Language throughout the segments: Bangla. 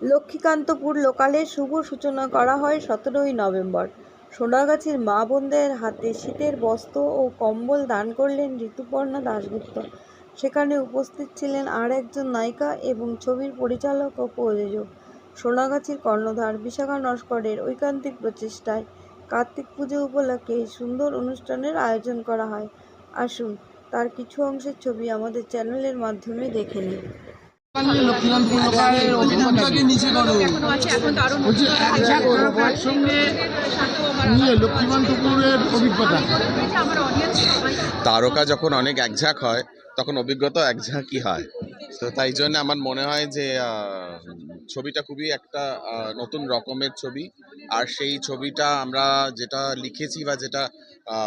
লক্ষ্মীকান্তপুর লোকালে শুভ সূচনা করা হয় সতেরোই নভেম্বর। সোনাগাছির মা বোনদের হাতে শীতের বস্ত্র ও কম্বল দান করলেন ঋতুপর্ণা দাশগুপ্ত। সেখানে উপস্থিত ছিলেন আর একজন নায়িকা এবং ছবির পরিচালক ও প্রযোজক। সোনাগাছির কর্ণধার বিশাখা নস্করের ঐকান্তিক প্রচেষ্টায় কার্তিক পুজো উপলক্ষে সুন্দর অনুষ্ঠানের আয়োজন করা হয়। আসুন, তার কিছু অংশের ছবি আমাদের চ্যানেলের মাধ্যমে দেখে নিন লক্ষ্মীকান্তপুর লোকালের অভিজ্ঞতাকে নিচে করো? বলছি একসঙ্গে নিয়ে লক্ষ্মীকান্তপুরের অভিজ্ঞতা। তারকা যখন অনেক একঝাঁক হয় তখন অভিজ্ঞতা একঝাঁকই হয়। তো তাই জন্য আমার মনে হয় যে আহ, ছবিটা খুবই একটা নতুন রকমের ছবি। আর সেই ছবিটা আমরা যেটা লিখেছি বা যেটা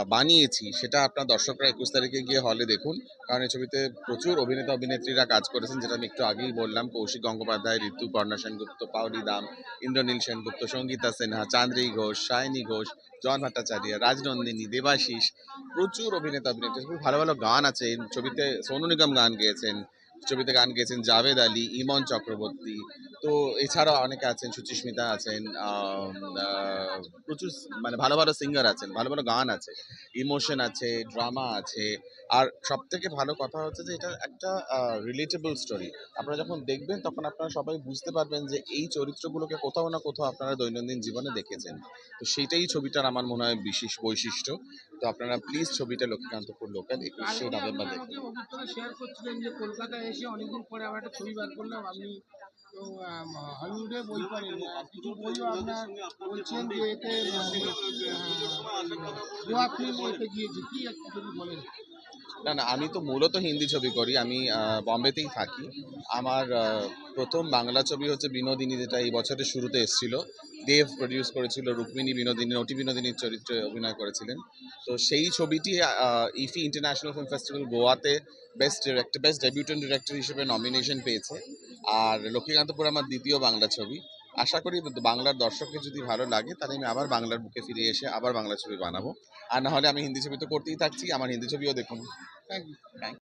বানিয়েছি, সেটা আপনার দর্শকরা একুশ তারিখে গিয়ে হলে দেখুন। কারণ এই ছবিতে প্রচুর অভিনেতা অভিনেত্রীরা কাজ করেছেন, যেটা আমি একটু আগেই বললাম। কৌশিক গঙ্গোপাধ্যায়, ঋতু পর্ণা সেনগুপ্ত পাউলি দাম, ইন্দ্রনীল সেনগুপ্ত, সঙ্গীতা সিনহা চান্দ্রী ঘোষ, সায়নী ঘোষ জন ভট্টাচার্য, রাজনন্দিনী, দেবাশিস। প্রচুর অভিনেতা অভিনেত্রী, খুব ভালো ভালো গান আছে। এই ছবিতে সোনু নিগম গান গেয়েছেন। ছবিতে গান গেয়েছেন জাভেদ আলী, ইমন চক্রবর্তী। তো এছাড়া অনেকে আছেন সুচিস্মিতা আছেন প্রচুর মানে ভালো ভালো সিঙ্গার আছেন, ভালো ভালো গান আছে। ইমোশন আছে, ড্রামা আছে আর সব থেকে ভালো কথা হচ্ছে যে এটা একটা রিলেটেবল স্টোরি আপনারা যখন দেখবেন তখন আপনারা সবাই বুঝতে পারবেন যে এই চরিত্রগুলোকে কোথাও না কোথাও আপনারা দৈনন্দিন জীবনে দেখেছেন। তো সেটাই ছবিটার আমার মনে হয় বিশেষ বৈশিষ্ট্য। তো আপনারা প্লিজ ছবিটা লক্ষ্মীকান্তপুর লোকাল একুশে নভেম্বর দেখবেন। শেয়ার করছিলেন যে কলকাতায় এসে অনেকদিন পরে আবার একটা ছবি বার করলাম। আপনি তো হলিউডে বই কিছু বইও আপনার বলছেন যে এতে গোয়া ফিল্ম এতে গিয়েছে। কি একটু যদি বলেন? না না, আমি তো মূলত হিন্দি ছবি করি, আমি বম্বেতেই থাকি। আমার প্রথম বাংলা ছবি হচ্ছে বিনোদিনী, যেটা এই বছরের শুরুতে এসেছিল। দেব প্রডিউস করেছিল, রুক্মিণী বিনোদিনী নটি বিনোদিনীর চরিত্রে অভিনয় করেছিলেন। তো সেই ছবিটি ইফি ইন্টারন্যাশনাল ফিল্ম ফেস্টিভ্যাল গোয়াতে best director best debutant director হিসেবে নমিনেশন পেয়েছে। আর লক্ষ্মীকান্তপুর আমার দ্বিতীয় বাংলা ছবি। আশা করি বাংলার দর্শককে যদি ভালো লাগে, তাহলে আমি আবার বাংলার বুকে ফিরে এসে আবার বাংলা ছবি বানাবো। আর না হলে আমি হিন্দি ছবি তো করতেই থাকছি, আমার হিন্দি ছবিও দেখুন।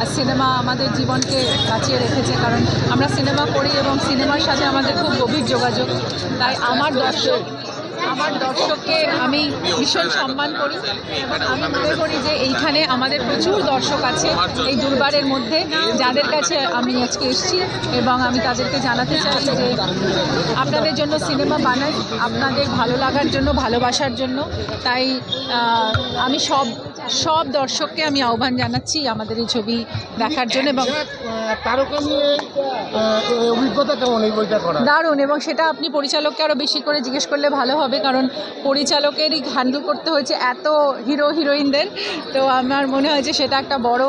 আর সিনেমা আমাদের জীবনকে বাঁচিয়ে রেখেছে, কারণ আমরা সিনেমা করি এবং সিনেমার সাথে আমাদের খুব গভীর যোগাযোগ। তাই আমার দর্শক আমার দর্শককে আমি ভীষণ সম্মান করি এবং আমি মনে করি যে এইখানে আমাদের প্রচুর দর্শক আছে এই দুর্বারের মধ্যে যাদের কাছে আমি আজকে এসেছি এবং আমি তাদেরকে জানাতে চাই যে আপনাদের জন্য সিনেমা বানাই আপনাদের ভালো লাগার জন্য ভালোবাসার জন্য। তাই আমি সব সব দর্শককে আমি আহ্বান জানাচ্ছি আমাদের এই ছবি দেখার জন্য এবং অভিজ্ঞতা কেমন এই বইটা দারুণ এবং সেটা আপনি পরিচালককে আরও বেশি করে জিজ্ঞেস করলে ভালো হবে। কারণ পরিচালকেরই হ্যান্ডেল করতে হয়েছে এত হিরো হিরোইনদের তো আমার মনে হয় যে সেটা একটা বড়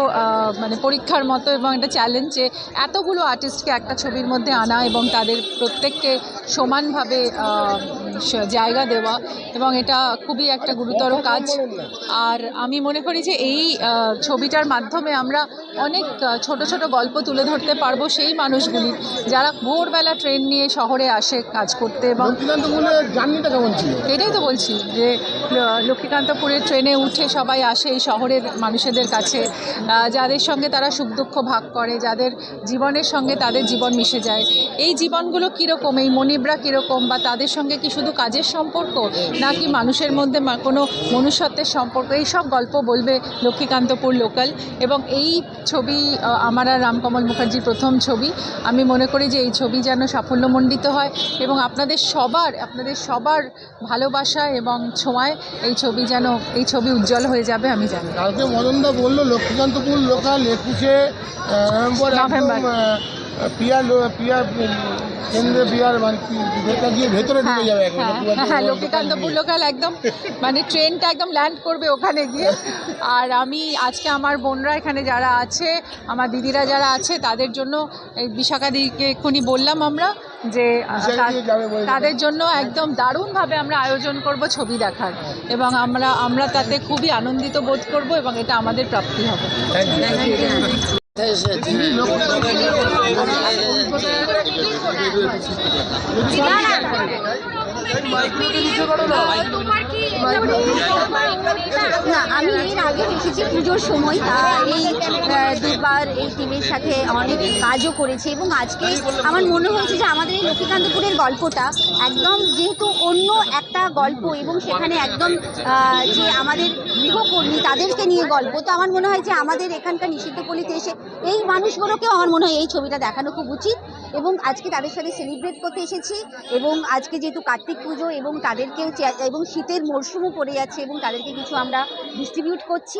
মানে পরীক্ষার মতো এবং একটা চ্যালেঞ্জ যে এতগুলো আর্টিস্টকে একটা ছবির মধ্যে আনা এবং তাদের প্রত্যেককে সমানভাবে জায়গা দেওয়া এবং এটা খুবই একটা গুরুতর কাজ। আর আমি মনে করি যে এই ছবিটার মাধ্যমে আমরা অনেক ছোট ছোট গল্প তুলে ধরতে পারব সেই মানুষগুলি যারা ভোরবেলা ট্রেন নিয়ে শহরে আসে কাজ করতে এবং এটাই তো বলছি যে লক্ষ্মীকান্তপুরের ট্রেনে উঠে সবাই আসে এই শহরের মানুষেদের কাছে। যাদের সঙ্গে তারা সুখ দুঃখ ভাগ করে যাদের জীবনের সঙ্গে তাদের জীবন মিশে যায়। এই জীবনগুলো কীরকম এই মনিবরা কীরকম বা তাদের সঙ্গে কি শুধু কাজের সম্পর্ক নাকি মানুষের মধ্যে কোনো মনুষ্যত্বের সম্পর্ক? এই সব গল্প বলবে লক্ষ্মীকান্তপুর লোকাল এবং এই ছবি আমার আর রামকমল মুখার্জির প্রথম ছবি। আমি মনে করি যে এই ছবি যেন সাফল্যমণ্ডিত হয় এবং আপনাদের সবার আপনাদের সবার ভালোবাসা এবং ছোঁয়ায় এই ছবি যেন এই ছবি উজ্জ্বল হয়ে যাবে আমি জানি। কালকে মদনদা বলল লক্ষ্মীকান্তপুর লোকাল একুশে নভেম্বর একদম নভেম্বর। আহ, পিয়া লো- পিয়া কেন্দ্রে বিহার মানে গিয়ে ভেতরে ঢুকে যাবে হ্যাঁ হ্যাঁ লোকাল লক্ষ্মীকান্তপুর লোকাল একদম মানে ট্রেনটা একদম ল্যান্ড করবে ওখানে গিয়ে। আর আমি আজকে আমার বোনরা এখানে যারা আছে আমার দিদিরা যারা আছে তাদের জন্য এই বিশাখাদিকে এক্ষুনি বললাম আমরা যে তাদের জন্য একদম দারুণভাবে আমরা আয়োজন করব ছবি দেখার। এবং আমরা আমরা তাতে খুবই আনন্দিত বোধ করব এবং এটা আমাদের প্রাপ্তি হবে। আমি এর আগে দেখেছি পুজোর সময় এই দুবার এই টিমের সাথে অনেক কাজও করেছে এবং আজকে আমার মনে হয়েছে যে আমাদের এই লক্ষ্মীকান্তপুরের গল্পটা একদম যেহেতু অন্য একটা গল্প এবং সেখানে একদম যে আমাদের গৃহকর্মী তাদেরকে নিয়ে গল্প, তো আমার মনে হয় যে আমাদের এখানকার নিষিদ্ধপল্লিতে এসে এই মানুষগুলোকেও আমার মনে হয় এই ছবিটা দেখানো খুব উচিত এবং আজকে তাদের সাথে সেলিব্রেট করতে এসেছি এবং আজকে যেহেতু কার্তিক পুজো এবং তাদেরকেও এবং শীতের মরশুমও পড়ে যাচ্ছে এবং তাদেরকে কিছু আমরা ডিস্ট্রিবিউট করছি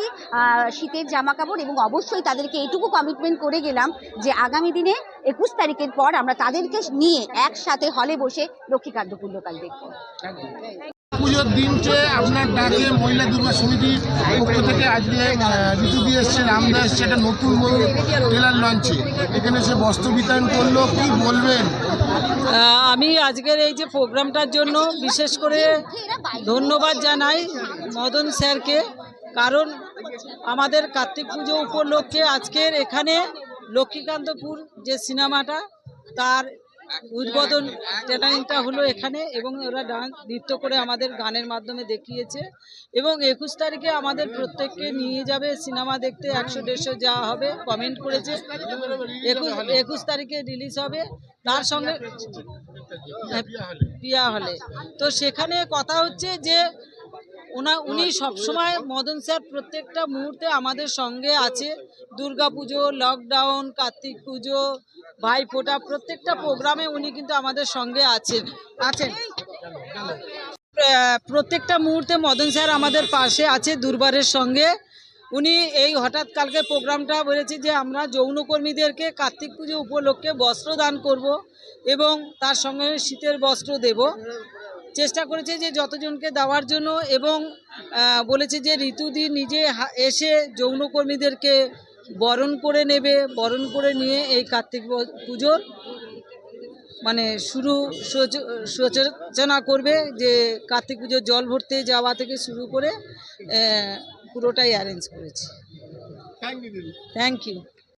শীতের জামা কাপড় এবং অবশ্যই তাদেরকে এটুকু কমিটমেন্ট করে গেলাম যে আগামী দিনে একুশ তারিখের পর আমরা তাদেরকে নিয়ে একসাথে হলে বসে লক্ষ্মীকান্তপুর লোকাল দেখব। পুজোর দিনকে আপনার ডাকে মহিলা দুর্গা সমিতির পক্ষ থেকে আজকে ঋতু দিয়ে এসছে রামদা এসছে একটা নতুন বই ট্রেলার লঞ্চে এখানে সে বস্ত্র বিতরণ করল কি বলবেন? আহ, আমি আজকের এই যে প্রোগ্রামটার জন্য বিশেষ করে ধন্যবাদ জানাই মদন স্যারকে কারণ আমাদের কার্তিক পুজো উপলক্ষে আজকের এখানে লক্ষ্মীকান্তপুর যে সিনেমাটা তার উদ্বোধন ট্রেনিংটা হলো এখানে এবং ওরা ডান্স নৃত্য করে আমাদের গানের মাধ্যমে দেখিয়েছে এবং একুশ তারিখে আমাদের প্রত্যেককে নিয়ে যাবে সিনেমা দেখতে একশো দেড়শো যাওয়া হবে কমেন্ট করেছে। একুশ একুশ তারিখে রিলিজ হবে তার সঙ্গে পিয়া হলে। তো সেখানে কথা হচ্ছে যে ওনা উনি সবসময় মদন স্যার প্রত্যেকটা মুহূর্তে আমাদের সঙ্গে আছে। দুর্গা পুজো লকডাউন কার্তিক পুজো ভাইফোঁটা প্রত্যেকটা প্রোগ্রামে উনি কিন্তু আমাদের সঙ্গে আছেন। আছেন। প্রত্যেকটা মুহূর্তে মদন স্যার আমাদের পাশে আছে দুর্বারের সঙ্গে। উনি এই হঠাৎ কালকে প্রোগ্রামটা বলেছে যে আমরা যৌনকর্মীদেরকে কার্তিক পুজো উপলক্ষে বস্ত্র দান করব এবং তার সঙ্গে শীতের বস্ত্র দেব। চেষ্টা করেছে যে যতজনকে দেওয়ার জন্য এবং বলেছে যে ঋতুদি নিজে এসে যৌনকর্মীদেরকে বরণ করে নেবে বরণ করে নিয়ে এই কার্তিক পুজোর মানে শুরু সূচ- সূচনা করবে যে কার্তিক পুজোর জল ভরতে যাওয়া থেকে শুরু করে পুরোটাই অ্যারেঞ্জ করেছে। Thank you thank you